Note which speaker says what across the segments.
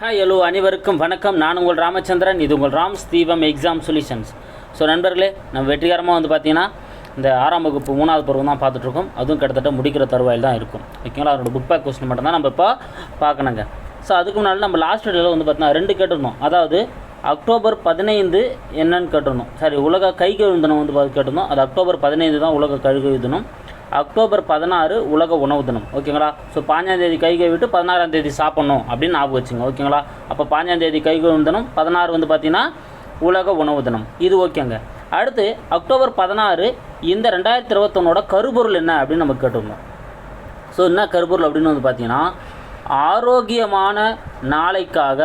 Speaker 1: Hi hello அனைவருக்கும் வணக்கம். நான் உங்கள் ராமச்சந்திரன். இது உங்கள் ராம்ஸ் தீபம் எக்ஸாம் சொல்யூஷன்ஸ் ஸோ நண்பர்களே நம்ம வெற்றிகரமாக வந்து பார்த்தீங்கன்னா இந்த ஆறாம் வகுப்பு மூணாவது பருவம் தான் பார்த்துட்ருக்கோம் அதுவும் கிட்டத்தட்ட முடிக்கிற தருவாயில் தான் இருக்கும். ஓகேங்களா? அதோட புக் பேக் கொஸ்டின் மட்டும் தான் நம்ம இப்போ பார்க்கணுங்க ஸோ அதுக்கு முன்னாடி நம்ம லாஸ்ட் டேல வந்து பார்த்தீங்கன்னா ரெண்டு கேட்டிருந்தோம். அதாவது அக்டோபர் பதினைந்து என்னன்னு கேட்டிருந்தோம். சாரி உலக கை தினம் வந்து பார்த்து கேட்டிருந்தோம். அது அக்டோபர் பதினைந்து தான் உலக கைகழுவு தினம். அக்டோபர் பதினாறு உலக உணவு தினம். ஓகேங்களா? ஸோ பாஞ்சாம் தேதி கை கழுவிட்டு பதினாறாம் தேதி சாப்பிட்ணும் அப்படின்னு ஞாபகம் வச்சுங்க. ஓகேங்களா? அப்போ பாஞ்சாம் தேதி கை கழுவும் தினம் பதினாறு வந்து பார்த்தீங்கன்னா உலக உணவு தினம். இது ஓகேங்க. அடுத்து அக்டோபர் பதினாறு இந்த ரெண்டாயிரத்தி இருபத்தொன்னோட கருப்பொருள் என்ன அப்படின்னு நம்ம கேட்டிருந்தோம் ஸோ என்ன கருப்பொருள் அப்படின்னு வந்து பார்த்தீங்கன்னா ஆரோக்கியமான நாளைக்காக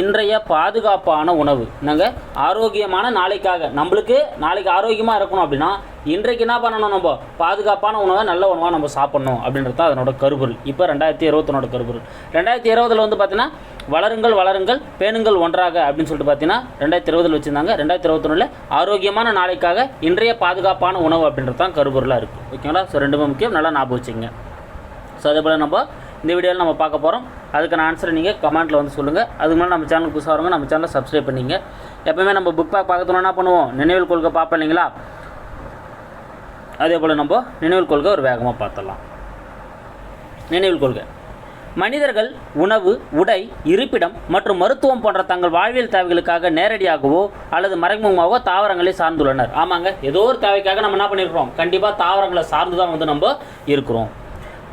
Speaker 1: இன்றைய பாதுகாப்பான உணவு. என்னங்க? ஆரோக்கியமான நாளைக்காக. நம்மளுக்கு நாளைக்கு ஆரோக்கியமாக இருக்கணும் அப்படின்னா இன்றைக்கு என்ன பண்ணணும் நம்ம? பாதுகாப்பான உணவை நல்ல உணவாக நம்ம சாப்பிட்ணும் அப்படின்றது தான் அதனோட கருபொருள். இப்போ ரெண்டாயிரத்தி இருபத்தொன்னோட கருபொருள். ரெண்டாயிரத்தி இருபதில் வந்து பார்த்தீங்கன்னா வளருங்கள் வளருங்கள் பேணுங்கள் ஒன்றாக அப்படின்னு சொல்லிட்டு பார்த்தீங்கன்னா ரெண்டாயிரத்தி இருபதில் வச்சுருந்தாங்க. ரெண்டாயிரத்தி இருபத்தொன்னில் ஆரோக்கியமான நாளைக்காக இன்றைய பாதுகாப்பான உணவு அப்படின்றது தான் கருபொருளாக இருக்குது ஓகேங்களா? ஸோ ரெண்டுமே முக்கியம். நல்லா ஞாபகம் வச்சுங்க ஸோ அதே போல் நம்ம இந்த வீடியோவில் நம்ம பார்க்க போகிறோம் அதுக்கான ஆன்சரை நீங்கள் கமெண்ட்டில் வந்து சொல்லுங்கள் அதுக்கு மேலே நம்ம சேனல் புதுசாக வரவங்க நம்ம சேனலை சப்ஸ்கிரைப் பண்ணிங்க எப்பவுமே நம்ம புக் பேக் பார்க்கணும் என்ன பண்ணுவோம்? நினைவில் கொள்கை பார்ப்போம் இல்லைங்களா? அதே போல் நம்ம நினைவில் கொள்கை ஒரு வேகமாக பார்த்துடலாம். நினைவில் கொள்கை. மனிதர்கள் உணவு உடை இருப்பிடம் மற்றும் மருத்துவம் போன்ற தங்கள் வாழ்வியல் தேவைகளுக்காக நேரடியாகவோ அல்லது மறைமுகமாகவோ தாவரங்களை சார்ந்துள்ளனர். ஆமாங்க. ஏதோ ஒரு தேவைக்காக நம்ம என்ன பண்ணியிருக்கிறோம் கண்டிப்பாக தாவரங்களை சார்ந்து தான் வந்து நம்ம இருக்கிறோம்.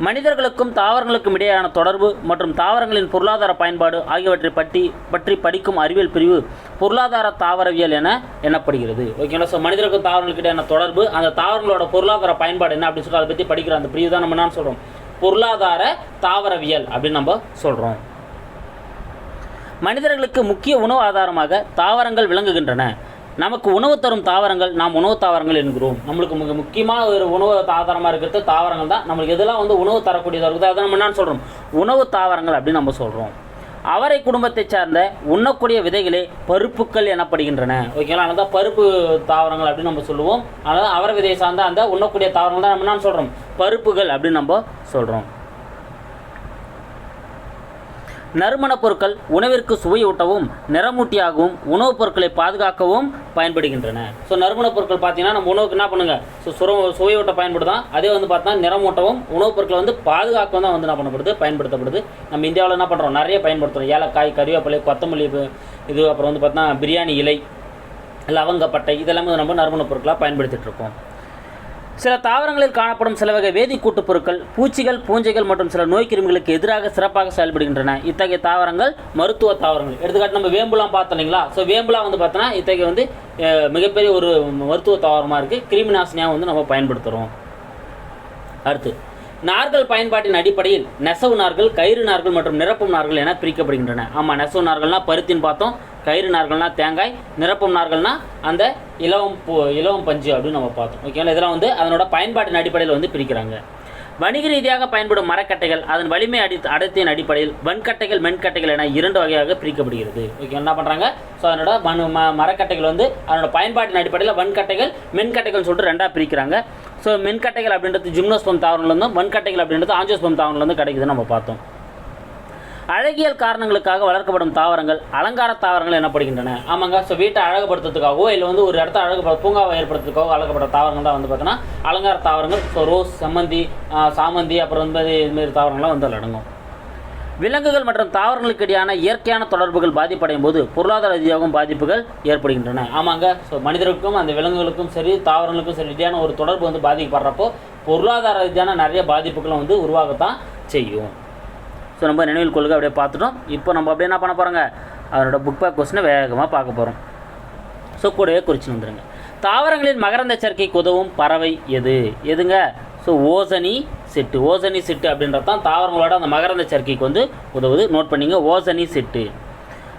Speaker 1: மனிதர்களுக்கும் தாவரங்களுக்கும் இடையேயான தொடர்பு மற்றும் தாவரங்களின் பொருளாதார பயன்பாடு ஆகியவற்றை பற்றி பற்றி படிக்கும் அறிவியல் பிரிவு பொருளாதார தாவரவியல் என எண்ணப்படுகிறது. ஓகேங்களா ஸோ மனிதர்களுக்கும் தாவரங்களுக்கு இடையான தொடர்பு அந்த தாவரங்களோட பொருளாதார பயன்பாடு என்ன அப்படின்னு சொல்லி அதை பற்றி படிக்கிற அந்த பிரிவு தான் நம்ம என்ன சொல்கிறோம் பொருளாதார தாவரவியல் அப்படின்னு நம்ம சொல்கிறோம் மனிதர்களுக்கு முக்கிய உணவு ஆதாரமாக தாவரங்கள் விளங்குகின்றன. நமக்கு உணவு தரும் தாவரங்கள் நாம் உணவு தாவரங்கள் என்கிறோம். நம்மளுக்கு மிக முக்கியமாக ஒரு உணவு ஆதாரமாக இருக்கிறது தாவரங்கள் தான். நம்மளுக்கு எதெல்லாம் வந்து உணவு தரக்கூடியதாக இருக்குது அதை நம்ம என்னன்னு சொல்கிறோம் உணவு தாவரங்கள் அப்படின்னு நம்ம சொல்கிறோம் அவரை குடும்பத்தை சார்ந்த உண்ணக்கூடிய விதைகளே பருப்புக்கள் எனப்படுகின்றன. ஓகேங்களா அதனால தான் பருப்பு தாவரங்கள் அப்படின்னு நம்ம சொல்லுவோம். அதனால் அவரை விதையை சார்ந்த அந்த உண்ணக்கூடிய தாவரங்கள் தான் நம்ம என்ன சொல்கிறோம் பருப்புகள் அப்படின்னு நம்ம சொல்கிறோம் நறுமணப் பொருட்கள் உணவிற்கு சுவையூட்டவும் நிறமூட்டியாகவும் உணவுப் பொருட்களை பாதுகாக்கவும் பயன்படுகின்றன. ஸோ நறுமணப் பொருட்கள் பார்த்தீங்கன்னா நம்ம உணவுக்கு என்ன பண்ணுங்கள் ஸோ சுர சுவையூட்ட பயன்படுதான் அதே வந்து பார்த்தா நிறமூட்டவும் உணவுப் பொருட்களை வந்து பாதுகாக்கவும் தான் வந்து என்ன பண்ணப்படுது? பயன்படுத்தப்படுது. நம்ம இந்தியாவில் என்ன பண்ணுறோம் நிறைய பயன்படுத்துகிறோம் ஏலக்காய் கறிவேப்பிலை கொத்தமல்லி இது- அப்புறம் வந்து பார்த்தீங்கன்னா பிரியாணி இலை லவங்கப்பட்டை இதெல்லாமே நம்ம நறுமணப் பொருட்களாக பயன்படுத்திகிட்ருக்கோம் இருக்கோம். சில தாவரங்களில் காணப்படும் சில வகை வேதிக்கூட்டுப் பொருட்கள் பூச்சிகள் பூஞ்சைகள் மற்றும் சில நோய் கிருமிகளுக்கு எதிராக சிறப்பாக செயல்படுகின்றன. இத்தகைய தாவரங்கள் மருத்துவ தாவரங்கள். எடுத்துக்காட்டு நம்ம வேம்புலாம் பார்த்தோம் இல்லைங்களா? ஸோ வேம்புலாம் வந்து பார்த்தோன்னா இத்தகைய வந்து மிகப்பெரிய ஒரு மருத்துவ தாவரமாக இருக்குது கிருமி நாசினியாக வந்து நம்ம பயன்படுத்துகிறோம் அடுத்து நார்கள் பயன்பாட்டின் அடிப்படையில் நெசவு நார்கள் கயிறு நார்கள் மற்றும் நிரப்பும் நார்கள் என பிரிக்கப்படுகின்றன. ஆமாம் நெசவு நார்கள்னால் பருத்தின்னு பார்த்தோம். கயிறு நார்கள்னால் தேங்காய் நிரப்பும் நார்கள்னால் அந்த இலவம் பூ இலவம் பஞ்சு அப்படின்னு நம்ம பார்த்தோம். ஓகேங்களா இதெல்லாம் வந்து அதனோட பயன்பாட்டின் அடிப்படையில் வந்து பிரிக்கிறாங்க. வணிக ரீதியாக பயன்படும் மரக்கட்டைகள் அதன் வலிமை அடி அடர்த்தியின் அடிப்படையில் வன்கட்டைகள் மென்கட்டைகள் என இரண்டு வகையாக பிரிக்கப்படுகிறது. ஓகே என்ன பண்ணுறாங்க ஸோ அதனோட மண் ம மரக்கட்டைகள் வந்து அதனோட பயன்பாட்டின் அடிப்படையில் வன்கட்டைகள் மென்கட்டைகள் சொல்லிட்டு ரெண்டாக பிரிக்கிறாங்க. ஸோ மென்கட்டைகள் அப்படின்றது ஜிம்னோஸ்பம் தாவரங்கள்லேருந்தும் வன்கட்டைகள் அப்படின்றது ஆஞ்சோஸ்பம் தாவரங்கள்லேருந்து கிடைக்குதுன்னு நம்ம பார்த்தோம். அழகியல் காரணங்களுக்காக வளர்க்கப்படும் தாவரங்கள் அலங்கார தாவரங்கள் எனப்படுகின்றன. ஆமாங்க. ஸோ வீட்டை அழகுபடுத்துறதுக்காகவோ இல்லை வந்து ஒரு இடத்த அழகு பூங்காவை ஏற்படுத்துறதுக்காகவோ வளர்க்கப்பட்ட தாவரங்கள் தான் வந்து பார்த்தோன்னா அலங்கார தாவரங்கள். ஸோ ரோஸ் சம்மந்தி சாமந்தி அப்புறம் வந்து இதுமாரி தாவரங்கள்லாம் வந்து அதில் அடங்கும். விலங்குகள் மற்றும் தாவரங்களுக்கு இடையான இயற்கையான தொடர்புகள் பாதிப்படையும் போது பொருளாதார ரீதியாகவும் பாதிப்புகள் ஏற்படுகின்றன. ஆமாங்க. ஸோ மனிதருக்கும் அந்த விலங்குகளுக்கும் சரி தாவரங்களுக்கும் சரி இடையான ஒரு தொடர்பு வந்து பாதிக்கப்படுறப்போ பொருளாதார ரீதியான நிறைய பாதிப்புகளும் வந்து உருவாகத்தான் செய்யும். ஸோ நம்ம நினைவில் கொள்கை அப்படியே பார்த்துட்டோம். இப்போ நம்ம அப்படியே என்ன பண்ண போகிறோங்க அதனோட புக் பேக் கொஸ்டினை வேகமாக பார்க்க போகிறோம் ஸோ கூடவே குறிச்சு வந்துடுங்க தாவரங்களின் மகரந்த சேர்க்கைக்கு உதவும் பறவை எது? எதுங்க? ஸோ ஓசனி செட்டு. ஓசனி செட்டு அப்படின்றது தான் தாவரங்களோட அந்த மகரந்த சேர்க்கைக்கு வந்து உதவுது. நோட் பண்ணிங்க ஓசனி செட்டு.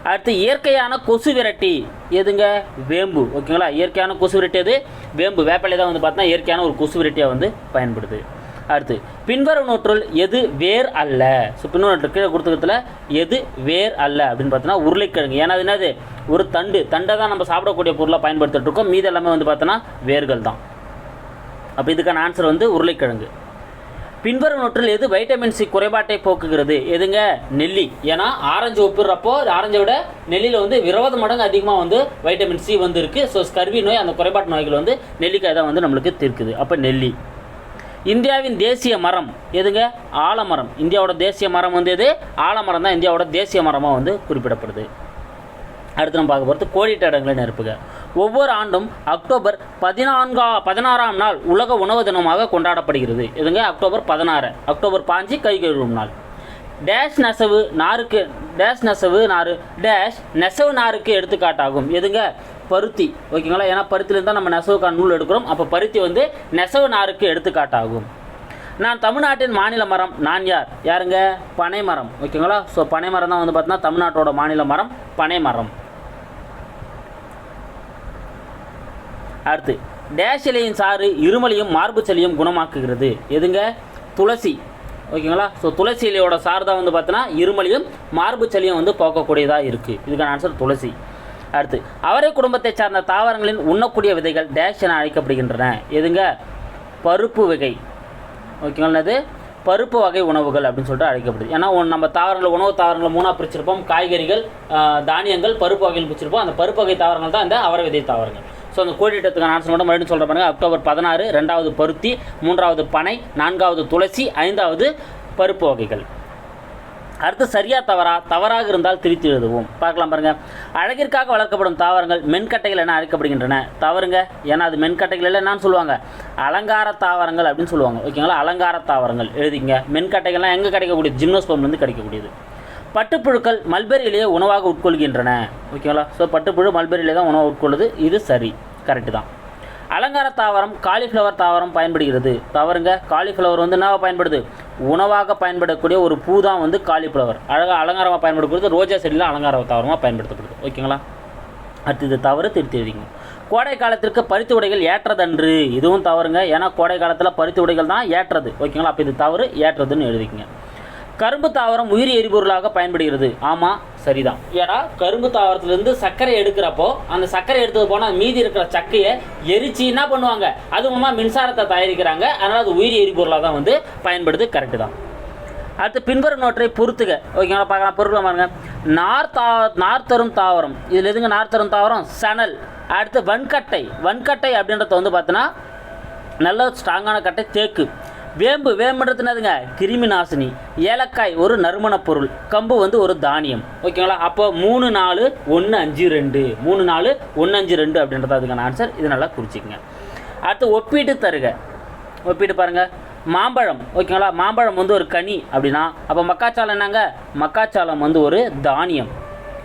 Speaker 1: அடுத்து இயற்கையான கொசு விரட்டி எதுங்க? வேம்பு. ஓகேங்களா? இயற்கையான கொசு விரட்டி எது வேம்பு. வேப்பிலை தான் வந்து பார்த்தீங்கன்னா இயற்கையான ஒரு கொசு விரட்டியாக வந்து பயன்படுது. அடுத்து பின்வரும் நூற்றுள் எது வேர் அல்ல? ஸோ பின்வரும் நூற்று கீழே கொடுத்துக்கிறதுல எது வேர் அல்ல அப்படின்னு பார்த்தோன்னா உருளைக்கிழங்கு. ஏன்னா அது என்னது? ஒரு தண்டு. தண்டை தான் நம்ம சாப்பிடக்கூடிய பொருளாக பயன்படுத்திட்டு இருக்கோம். மீது எல்லாமே வந்து பார்த்தோன்னா வேர்கள் தான். அப்போ இதுக்கான ஆன்சர் வந்து உருளைக்கிழங்கு. பின்வரும் நொற்றில் எது வைட்டமின் சி குறைபாட்டை போக்குகிறது? எதுங்க? நெல்லி. ஏன்னா ஆரஞ்சு ஒப்பிடுறப்போ ஆரஞ்சை விட நெல்லியில் வந்து இருபது மடங்கு அதிகமாக வந்து வைட்டமின் சி வந்து இருக்குது ஸோ ஸ்கர்வி நோய் அந்த குறைபாட்டு நோய்கள் வந்து நெல்லிக்காய் தான் வந்து நம்மளுக்கு தீர்க்குது. அப்போ நெல்லி. இந்தியாவின் தேசிய மரம் எதுங்க? ஆலமரம். இந்தியாவோட தேசிய மரம் வந்து எது? ஆலமரம் தான் இந்தியாவோட தேசிய மரமாக வந்து குறிப்பிடப்படுது. அடுத்து நம்ம பார்க்க போகிறது கோடிட்ட இடங்களை ஒவ்வொரு ஆண்டும் அக்டோபர் பதினான்கா பதினாறாம் நாள் உலக உணவு தினமாக கொண்டாடப்படுகிறது. எதுங்க? அக்டோபர் பதினாறு. அக்டோபர் பாஞ்சு கை கழுவும் நாள். டேஷ் நெசவு நாருக்கு டேஷ் நெசவு நாறு டேஷ் நெசவு நாருக்கு எடுத்துக்காட்டாகும். எதுங்க? பருத்தி ஓகேங்களா? ஏன்னா பருத்திலேருந்து தான் நம்ம நெசவுக்கான நூல் எடுக்கிறோம். அப்போ பருத்தி வந்து நெசவு நாருக்கு எடுத்துக்காட்டாகும். நான் தமிழ்நாட்டின் மாநில மரம் நான் யார்? யாருங்க? பனை மரம் ஓகேங்களா? ஸோ பனை மரம் தான் வந்து பார்த்தீங்கன்னா தமிழ்நாட்டோட மாநில மரம் பனை மரம். அடுத்து டேஷ் இலையின் சாறு இருமலையும் மார்பு சளியும் குணமாக்குகிறது. எதுங்க? துளசி ஓகேங்களா? ஸோ துளசி இலையோட சாறு தான் வந்து பார்த்தீங்கன்னா இருமலையும் மார்பு சளியும் வந்து போக்கக்கூடியதாக இருக்குது இதுக்கான ஆன்சர் துளசி. அடுத்து அவரை குடும்பத்தை சார்ந்த தாவரங்களின் உண்ணக்கூடிய விதைகள் டேஷ் என அழைக்கப்படுகின்றன. எதுங்க? பருப்பு வகை. ஓகேங்களா இது பருப்பு வகை உணவுகள் அப்படின்னு சொல்லிட்டு அழைக்கப்படுது. ஏன்னா நம்ம தாவரங்கள் உணவு தாவரங்களை மூணாக பிரிச்சிருப்போம். காய்கறிகள் தானியங்கள் பருப்பு வகையில் பிரிச்சிருப்போம். அந்த பருப்பு வகை தாவரங்கள் தான் இந்த அவரை விதை தாவரங்கள். ஸோ அந்த கோடிட்டத்துக்கான ஆன்சர் மட்டும் மறுபடியும் சொல்கிற பாருங்க. அக்டோபர் பதினாறு ரெண்டாவது பருத்தி மூன்றாவது பனை நான்காவது துளசி ஐந்தாவது பருப்பு வகைகள். அடுத்து சரியா தவறா தவறாக இருந்தால் திரித்து எழுதுவோம். பார்க்கலாம் பாருங்கள் அழகிற்காக வளர்க்கப்படும் தாவரங்கள் மென்கட்டைகள் என அழைக்கப்படுகின்றன. தவறுங்க ஏன்னா அது மென்கட்டைகள் இல்லை என்னன்னு சொல்லுவாங்க. அலங்கார தாவரங்கள் அப்படின்னு சொல்லுவாங்க. ஓகேங்களா? அலங்கார தாவரங்கள். எழுதிங்க. மென்கட்டைகள்லாம் எங்கே கிடைக்கக்கூடியது? ஜிம்னோஸ்பம்லேருந்து கிடைக்கக்கூடியது. பட்டுப்புழுக்கள் மல்பெரியிலேயே உணவாக உட்கொள்கின்றன. ஓகேங்களா? ஸோ பட்டுப்புழு மல்பெரியிலே தான் உணவு உட்கொள்ளுது. இது சரி. கரெக்டு தான். அலங்கார தாவரம் காலிஃப்ளவர் தாவரம் பயன்படுகிறது. தவறுங்க காலிஃப்ளவர் வந்து என்ன பயன்படுது? உணவாக பயன்படக்கூடிய ஒரு பூ தான் வந்து காலிஃப்ளவர். அழகாக அலங்காரமாக பயன்படக்கூடியது ரோஜா செடியில் அலங்கார தாவரமாக பயன்படுத்தப்படுது. ஓகேங்களா? அடுத்தது இது தவறு திருத்தி எழுதிங்க கோடை காலத்திற்கு பருத்தி உடைகள் ஏற்றதன்று. இதுவும் தவறுங்க. ஏன்னா கோடை காலத்தில் பருத்தி உடைகள் தான் ஏற்றது. ஓகேங்களா? அப்போ இது தவறு ஏற்றதுன்னு எழுதிக்கங்க. கரும்பு தாவரம் உயிரி எரிபொருளாக பயன்படுகிறது. ஆமாம் சரிதான். ஏன்னா கரும்பு தாவரத்துலேருந்து சர்க்கரை எடுக்கிறப்போ அந்த சர்க்கரை எடுத்தது போனால் மீதி இருக்கிற சக்கையை எரிச்சு என்ன பண்ணுவாங்க? அது மூலமாக மின்சாரத்தை தயாரிக்கிறாங்க. அதனால் அது உயிரி எரிபொருளாக தான் வந்து பயன்படுது. கரெக்டு தான். அடுத்து பின்வரும் நோற்றை பொறுத்துக. ஓகேங்களா பார்க்கலாம். பொருட்களை பாருங்க. நார் தா நார் தரும் தாவரம். இதில் எதுங்க நார் தரும் தாவரம்? சணல். அடுத்து வன்கட்டை. வன்கட்டை அப்படின்றத வந்து பார்த்தீங்கன்னா நல்ல ஸ்ட்ராங்கான கட்டை தேக்கு. வேம்பு வேம்புன்றது என்னதுங்க? கிருமி நாசினி. ஏலக்காய் ஒரு நறுமணப் பொருள். கம்பு வந்து ஒரு தானியம். ஓகேங்களா? அப்போ மூணு நாலு ஒன்று அஞ்சு ரெண்டு. மூணு நாலு ஒன்று அஞ்சு ரெண்டு அப்படின்றது அதுக்கான ஆன்சர் இது நல்லா குறிச்சிக்கங்க. அடுத்து ஒப்பீட்டு தருக. ஒப்பிட்டு பாருங்க. மாம்பழம். ஓகேங்களா? மாம்பழம் வந்து ஒரு கனி அப்படின்னா அப்போ மக்காச்சாலம் என்னங்க? மக்காச்சாலம் வந்து ஒரு தானியம்.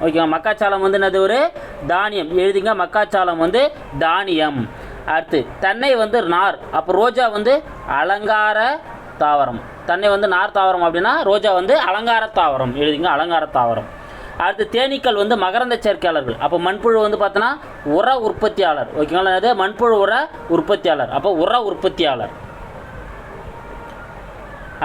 Speaker 1: ஓகேங்களா? மக்காச்சாலம் வந்து என்னது ஒரு? தானியம். எழுதிங்க. மக்காச்சாலம் வந்து தானியம். அடுத்து தென்னை வந்து நார். அப்போ ரோஜா வந்து அலங்கார தாவரம். தென்னை வந்து நார் தாவரம் அப்படின்னா ரோஜா வந்து அலங்கார தாவரம். எழுதிங்க அலங்கார தாவரம். அடுத்து தேனீக்கள் வந்து மகரந்த சேர்க்கையாளர்கள். அப்போ மண்புழு வந்து பார்த்தோன்னா உர உற்பத்தியாளர். ஓகேங்களா அது மண்புழு உர உற்பத்தியாளர். அப்போ உர உற்பத்தியாளர்.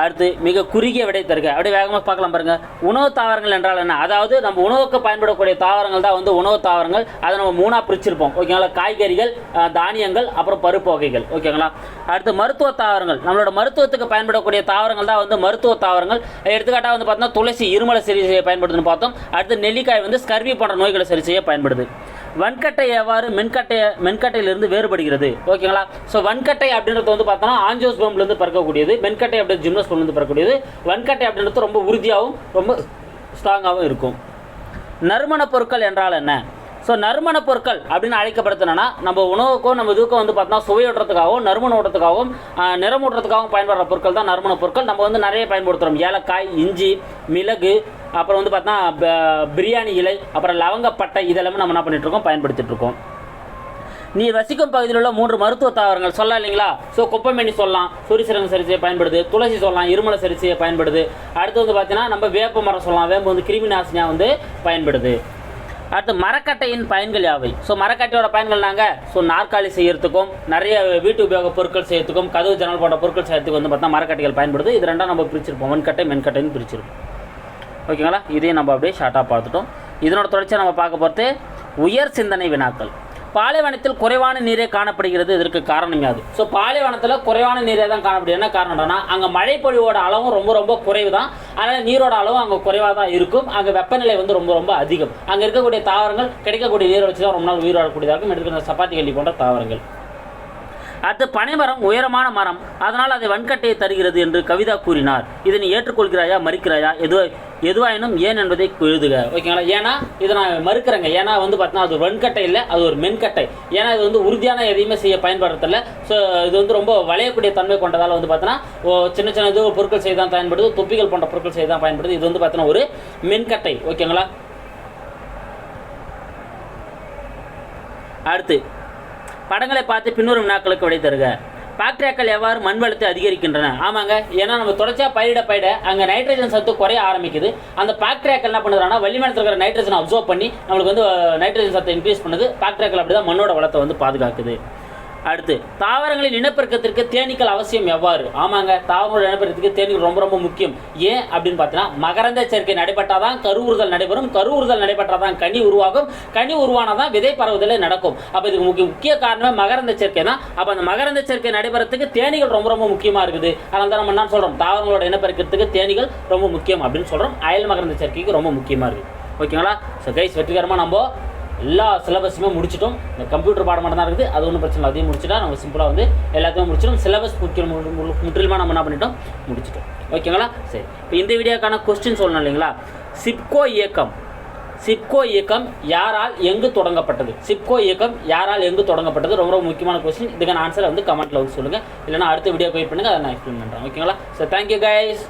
Speaker 1: அடுத்து மிக குறுகிய விடை தருக. அப்படியே வேகமாக பார்க்கலாம் பாருங்க. உணவு தாவரங்கள் என்றால் என்ன? அதாவது நம்ம உணவுக்கு பயன்படக்கூடிய தாவரங்கள் தான் வந்து உணவு தாவரங்கள். அதை நம்ம மூணாக பிரிச்சிருப்போம். ஓகேங்களா காய்கறிகள் தானியங்கள் அப்புறம் பருப்பு வகைகள். ஓகேங்களா அடுத்து மருத்துவ தாவரங்கள். நம்மளோட மருத்துவத்துக்கு பயன்படக்கூடிய தாவரங்கள் தான் வந்து மருத்துவ தாவரங்கள். எடுத்துக்காட்டாக வந்து பார்த்தோம்னா துளசி இருமலை சரி செய்ய பயன்படுதுன்னு பார்த்தோம். அடுத்து நெல்லிக்காய் வந்து ஸ்கர்வி போன்ற நோய்களை சரி செய்ய பயன்படுது. வன்கட்டை எவ்வாறு மென்கட்டை மென்கட்டையிலிருந்து வேறுபடுகிறது? ஓகேங்களா? ஸோ வன்கட்டை அப்படின்றது வந்து பார்த்தோம்னா ஆஞ்சியோஸ்பம்லேருந்து பறக்கக்கூடியது. மென்கட்டை அப்படி ஜிம்னோஸ்பம்லேருந்து பறக்கக்கூடியது. வன்கட்டை அப்படின்றது ரொம்ப உறுதியாகவும் ரொம்ப ஸ்ட்ராங்காகவும் இருக்கும். நறுமணப் பொருட்கள் என்றால் என்ன? ஸோ நறுமணப் பொருட்கள் அப்படின்னு அழைக்கப்படுத்தினா நம்ம உணவுக்கும் நம்ம இதுக்கும் வந்து பார்த்தோம்னா சுவையூட்டுறதுக்காகவும் நறுமண ஓட்டத்துக்காகவும் ஆஹ், நிறமூட்டுறதுக்காகவும் பயன்படுற பொருட்கள் தான் நறுமணப் பொருட்கள். நம்ம வந்து நிறைய பயன்படுத்துகிறோம் ஏலக்காய் இஞ்சி மிளகு அப்புறம் வந்து பார்த்தோன்னா ப- பிரியாணி இலை அப்புறம் லவங்கப்பட்டை இதெல்லாமே நம்ம என்ன பண்ணிட்டு இருக்கோம் பயன்படுத்திட்டு இருக்கோம் நீ வசிக்கும் பகுதியில் உள்ள மூன்று மருத்துவ தாவரங்கள் சொல்லலாம் இல்லைங்களா? ஸோ குப்பைமேனி சொல்லலாம் சுரிசிரங்க சரி செய்ய பயன்படுது துளசி சொல்லலாம் இருமலை சரிசையை செய்ய பயன்படுது. அடுத்து வந்து பார்த்தீங்கன்னா நம்ம வேப்ப மரம் சொல்லலாம் வேம்பு வந்து கிருமி நாசினியாக வந்து பயன்படுது. அடுத்து மரக்கட்டையின் பயன்கள் யாவை? ஸோ மரக்கட்டையோட பயன்கள் நாங்கள் ஸோ நாற்காலி செய்யறதுக்கும் நிறைய வீட்டு உபயோக பொருட்கள் செய்யறதுக்கும் கதவு ஜன்னல் போன்ற பொருட்கள் செய்யறதுக்கு வந்து பார்த்தா மரக்கட்டைகள் பயன்படுது. இது ரெண்டாம் நம்ம பிரிச்சிருப்போம் மண்கட்டை மென்கட்டைன்னு பிரிச்சிருப்போம். ஓகேங்களா? இதையும் நம்ம அப்படியே ஷார்ட்டாக பார்த்துட்டோம். இதனோட தொடர்ச்சியாக நம்ம பார்க்க போகிறது உயர் சிந்தனை வினாக்கள். பாலைவனத்தில் குறைவான நீரே காணப்படுகிறது. இதற்கு காரணம் யாது? ஸோ பாலைவனத்தில் குறைவான நீரே தான் காணப்படுது என்ன காரணம்னா அங்கே மழைப்பொழிவோட அளவும் ரொம்ப ரொம்ப குறைவு தான் அதனால் நீரோட அளவும் அங்கே குறைவாக தான் இருக்கும். அங்கே வெப்பநிலை வந்து ரொம்ப ரொம்ப அதிகம். அங்கே இருக்கக்கூடிய தாவரங்கள் கிடைக்கக்கூடிய நீரை வச்சு தான் ரொம்ப நாள் உயிர் வாழக்கூடியதாக இருக்கும். எடுக்கிற சப்பாத்தி கல்லி போன்ற தாவரங்கள். அடுத்து பனைமரம் உயரமான மரம். அதனால் அதை வன்கட்டையை தருகிறது என்று கவிதா கூறினார். இதனை ஏற்றுக்கொள்கிறாயா மறுக்கிறாயா? எதுவோ எதுவாயினும் ஏன் என்பதை எழுதுக ஓகேங்களா? ஏன்னா இதை நான் மறுக்கிறேங்க. ஏன்னா வந்து பார்த்தீங்கன்னா அது வன்கட்டை இல்லை அது ஒரு மென்கட்டை. ஏன்னா இது வந்து உறுதியான எதையுமே செய்ய பயன்படுறதில்ல ஸோ இது வந்து ரொம்ப வளையக்கூடிய தன்மை கொண்டதால் வந்து பார்த்தீங்கன்னா ஓ, சின்ன சின்ன இது பொருட்கள் செய்து தான் பயன்படுது தொப்பிகள் போன்ற பொருட்கள் செய்து தான் பயன்படுது. இது வந்து பார்த்தீங்கன்னா ஒரு மென்கட்டை. ஓகேங்களா? அடுத்து படங்களை பார்த்து பின்வரும் வினாக்களுக்கு விடை தருக. பாக்டீரியாக்கள் எவ்வாறு மண் வளத்தை அதிகரிக்கின்றன? ஆமாங்க. ஏன்னா நம்ம தொடர்ச்சியாக பயிரிட பயிட அங்கே நைட்ரஜன் சத்து குறைய ஆரம்பிக்குது. அந்த பாக்டீரியாக்கள் என்ன பண்ணுறாங்கன்னா வள்ளிமனத்தில் இருக்கிற நைட்ரஜன் அப்சர்வ் பண்ணி நம்மளுக்கு வந்து நைட்ரஜன் சத்தை இன்க்ரீஸ் பண்ணுது. பாக்டீரியாக்கள் அப்படி தான் மண்ணோட வளத்தை வந்து பாதுகாக்குது. அடுத்து தாவரங்களின் இனப்பெருக்கத்திற்கு தேனீக்கள் அவசியம் எவ்வாறு? ஆமாங்க தாவரங்களோட இனப்பெருக்கத்துக்கு தேனீக்கள் ரொம்ப ரொம்ப முக்கியம். ஏன் அப்படின்னு பார்த்தீங்கன்னா மகரந்த சேர்க்கை நடைபெற்றாதான் கருவுறுதல் நடைபெறும். கருவுறுதல் நடைபெற்றாதான் கனி உருவாகும். கனி உருவானதான் விதை பரவுதலே நடக்கும். அப்போ இதுக்கு முக்கிய முக்கிய காரணமே மகரந்த சேர்க்கை தான் அப்போ அந்த மகரந்த சேர்க்கை நடைபெறத்துக்கு தேனீகள் ரொம்ப ரொம்ப முக்கியமாக இருக்குது. அதனால தான் நம்ம என்ன சொல்கிறோம் தாவரங்களோட இனப்பெருக்கத்துக்கு தேனீகள் ரொம்ப முக்கியம் அப்படின்னு சொல்கிறோம் அயல் மகரந்த சேர்க்கைக்கு ரொம்ப முக்கியமாக இருக்குது. ஓகேங்களா? ஸோ கைஸ் வெற்றிகரமாக நம்ம எல்லா சிலபஸுமே முடிச்சிட்டோம். இந்த கம்ப்யூட்டர் பாடம் மட்டும் தான் இருக்குது. அது ஒன்றும் பிரச்சனை இல்லை. அதையும் முடிச்சுட்டா நம்ம சிம்பிளாக வந்து எல்லாத்தையும் முடிச்சிடும். சிலபஸ் முக்கியம் முற்றிலுமாக நம்ம என்ன பண்ணிட்டோம்? முடிச்சிட்டோம். ஓகேங்களா? சரி. இப்போ இந்த வீடியோக்கான கொஸ்டின் சொல்லணும் இல்லைங்களா? சிப்கோ இயக்கம். சிப்கோ இயக்கம் யாரால் எங்கு தொடங்கப்பட்டது? சிப்கோ இயக்கம் யாரால் எங்கு தொடங்கப்பட்டது? ரொம்ப ரொம்ப முக்கியமான கொஸ்டின் இதுக்கான ஆன்சரை வந்து கமெண்ட்டில் வந்து சொல்லுங்கள் இல்லைனா அடுத்த வீடியோ போய் பண்ணுங்கள் அதை நான் எக்ஸ்பிளைன் பண்ணுறேன் ஓகேங்களா? So thank you guys